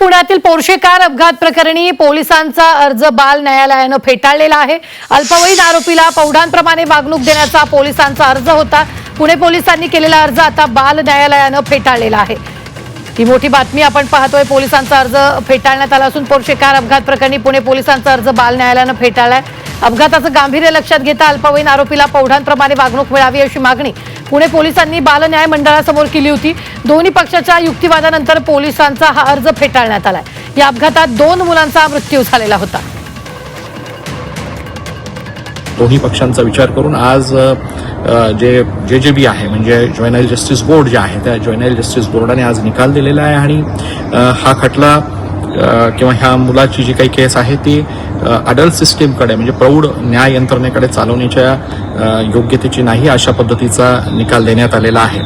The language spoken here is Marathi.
पुण्यातील पोर्शे कार अपघात प्रकरणी पोलिसांचा अर्ज बाल न्यायालयानं फेटाळलेला आहे. अल्पवयीन आरोपीला पौढांप्रमाणे वागणूक देण्याचा पोलिसांचा अर्ज होता. पुणे पोलिसांनी केलेला अर्ज आता बाल न्यायालयानं फेटाळलेला आहे. ही मोठी बातमी आपण पाहतोय. पोलिसांचा अर्ज फेटाळण्यात आला असून पोर्शे कार अपघात प्रकरणी पुणे पोलिसांचा अर्ज बाल न्यायालयानं फेटाळलाय. अपघाताचं गांभीर्य लक्षात घेता अल्पवयीन आरोपीला पौढांप्रमाणे वागणूक मिळावी अशी मागणी पुणे पोलिसांनी बालन्याय मंडळासमोर केली होती. दोन्ही पक्षाच्या युक्तिवादानंतर पोलिसांचा हा अर्ज फेटाळण्यात आलाय. या अपघातात दोन मुलांचा मृत्यू झालेला होता. दोन्ही पक्षांचा विचार करून आज जे जे जे बी आहे म्हणजे ज्वेनाईल जस्टिस बोर्ड जे आहे त्या ज्वेनाईल जस्टिस बोर्डाने आज निकाल दिलेला आहे आणि हा खटला किंवा ह्या मुलाची जी काही केस आहे ती अडल्ट सिस्टीमकडे म्हणजे प्रौढ न्याय यंत्रणेकडे चालवण्याच्या योग्यतेची नाही अशा पद्धतीचा निकाल देण्यात आलेला आहे.